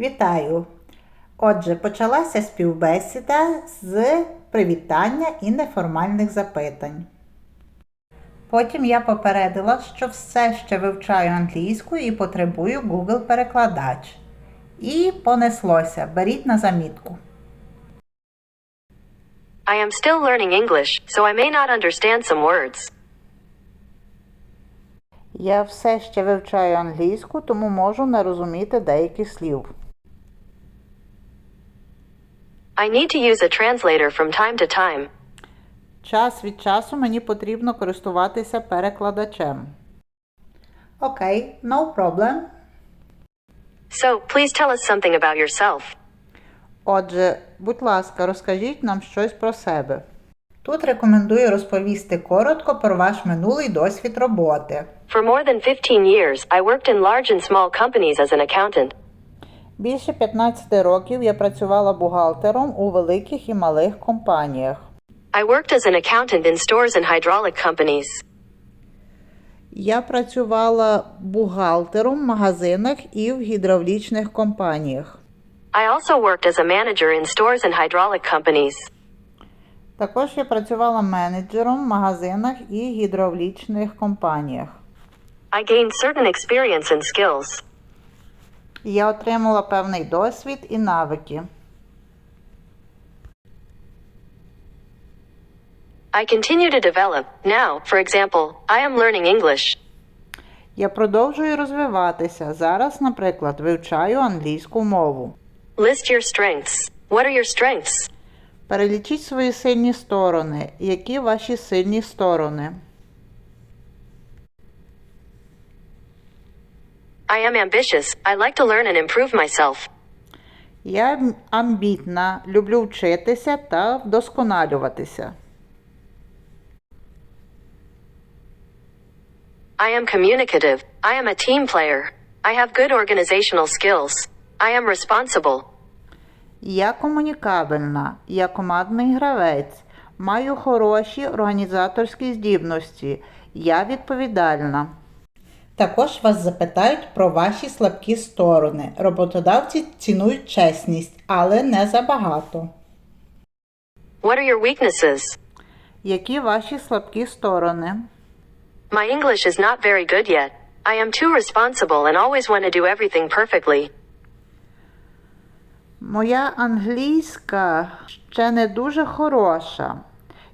Вітаю! Отже, почалася співбесіда з привітання і неформальних запитань. Потім я попередила, що все ще вивчаю англійську і потребую Google перекладач. І понеслося. Беріть на замітку. I am still learning English, so I may not understand some words. Я все ще вивчаю англійську, тому можу не розуміти деяких слів. I need to use a translator from time to time. Час від часу мені потрібно користуватися перекладачем. Окей, no problem. So, please tell us something about yourself. Отже, будь ласка, розкажіть нам щось про себе. Тут рекомендую розповісти коротко про ваш минулий досвід роботи. For more than 15 years, I worked in large and small companies as an accountant. Більше 15 років я працювала бухгалтером у великих і малих компаніях. I worked as an accountant in stores and hydraulic companies. Я працювала бухгалтером в магазинах і в гідравлічних компаніях. I also worked as a manager in stores and hydraulic companies. Також я працювала менеджером в магазинах і гідравлічних компаніях. I gained certain experience and skills. Я отримала певний досвід і навики. I continue to develop. Now, for example, I am learning English. Я продовжую розвиватися. Зараз, наприклад, вивчаю англійську мову. List your strengths. What are your strengths? Перелічіть свої сильні сторони. Які ваші сильні сторони? I am ambitious. I like to learn and improve myself. Я амбітна, люблю вчитися та вдосконалюватися. I am communicative. I am a team player. I have good organizational skills. I am responsible. Я комунікабельна, я командний гравець, маю хороші організаторські здібності. Я відповідальна. Також вас запитають про ваші слабкі сторони. Роботодавці цінують чесність, але не забагато. What are your weaknesses? Які ваші слабкі сторони? My English is not very good yet. I am too responsible and always want to do everything perfectly. Моя англійська ще не дуже хороша.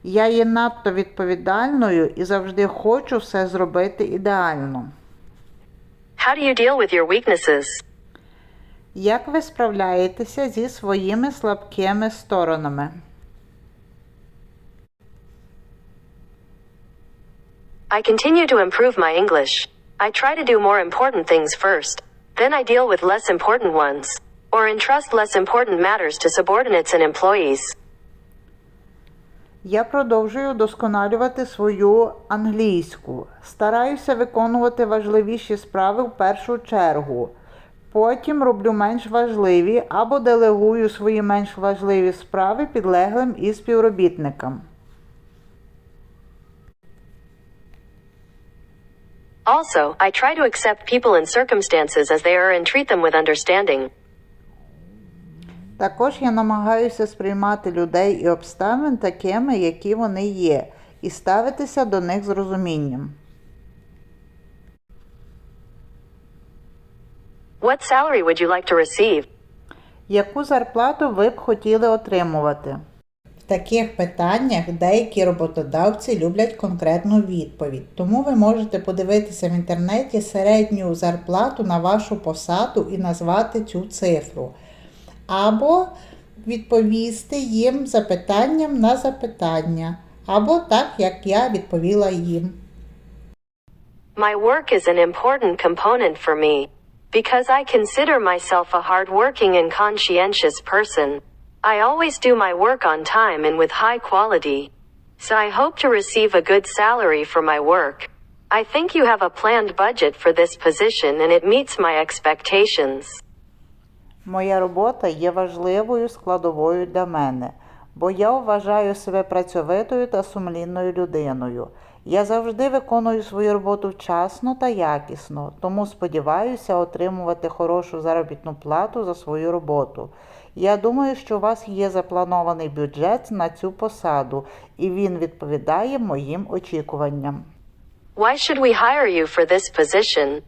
Я є надто відповідальною і завжди хочу все зробити ідеально. How do you deal with your weaknesses? Як ви справляєтеся зі своїми слабкими сторонами? I continue to improve my English. I try to do more important things first. Then I deal with less important ones. Or entrust less important matters to subordinates and employees. Я продовжую досконалювати свою англійську. Стараюся виконувати важливіші справи в першу чергу. Потім роблю менш важливі або делегую свої менш важливі справи підлеглим і співробітникам. Also, I try to accept people and circumstances as they are and treat them with understanding. Також я намагаюся сприймати людей і обставин такими, які вони є, і ставитися до них з розумінням. What salary would you like to receive? Яку зарплату ви б хотіли отримувати? В таких питаннях деякі роботодавці люблять конкретну відповідь, тому ви можете подивитися в інтернеті середню зарплату на вашу посаду і назвати цю цифру. Або відповісти їм запитанням на запитання, або так, як я відповіла їм. My work is an important component for me. Because I consider myself a hardworking and conscientious person. I always do my work on time and with high quality. So I hope to receive a good salary for my work. I think you have a planned budget for this position and it meets my expectations. Моя робота є важливою складовою для мене, бо я вважаю себе працьовитою та сумлінною людиною. Я завжди виконую свою роботу вчасно та якісно, тому сподіваюся отримувати хорошу заробітну плату за свою роботу. Я думаю, що у вас є запланований бюджет на цю посаду, і він відповідає моїм очікуванням. Why should we hire you for this position?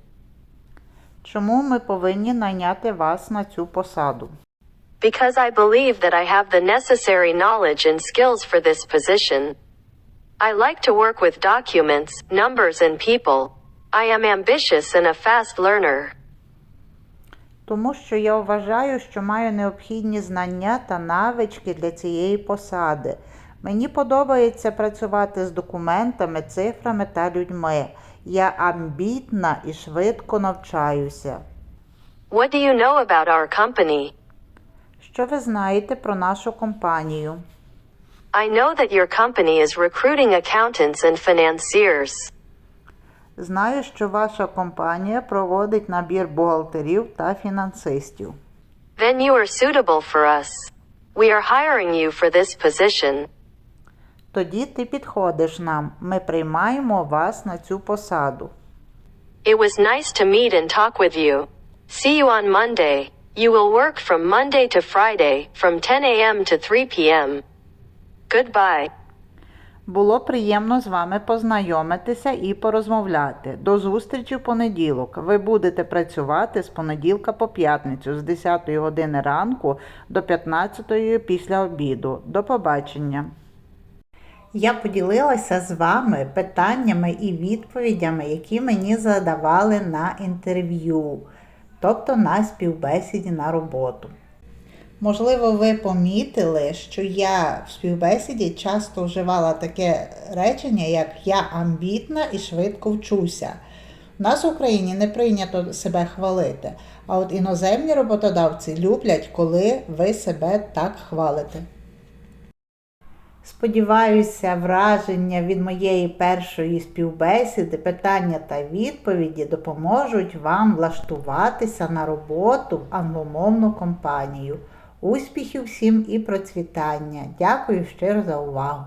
Чому ми повинні найняти вас на цю посаду? Because I believe that I have the necessary knowledge and skills for this position. I like to work with documents, numbers, and people. I am ambitious and a fast learner. Тому що я вважаю, що маю необхідні знання та навички для цієї посади. Мені подобається працювати з документами, цифрами та людьми. Я амбітна і швидко навчаюся. What do you know about our company? Що ви знаєте про нашу компанію? I know that your company is recruiting accountants and financiers. Знаю, що ваша компанія проводить набір бухгалтерів та фінансистів. Then you are suitable for us. We are hiring you for this position. Тоді ти підходиш нам. Ми приймаємо вас на цю посаду. It was nice to meet and talk with you. See you on Monday. You will work from Monday to Friday, from 10 a.m. to 3 p.m. Goodbye. Було приємно з вами познайомитися і порозмовляти. До зустрічі в понеділок. Ви будете працювати з понеділка по п'ятницю з 10 години ранку до 15 після обіду. До побачення. Я поділилася з вами питаннями і відповідями, які мені задавали на інтерв'ю, тобто на співбесіді на роботу. Можливо, ви помітили, що я в співбесіді часто вживала таке речення, як я амбітна і швидко вчуся. У нас в Україні не прийнято себе хвалити, а от іноземні роботодавці люблять, коли ви себе так хвалите. Сподіваюся, враження від моєї першої співбесіди, питання та відповіді допоможуть вам влаштуватися на роботу в англомовну компанію. Успіхів всім і процвітання! Дякую щиро за увагу!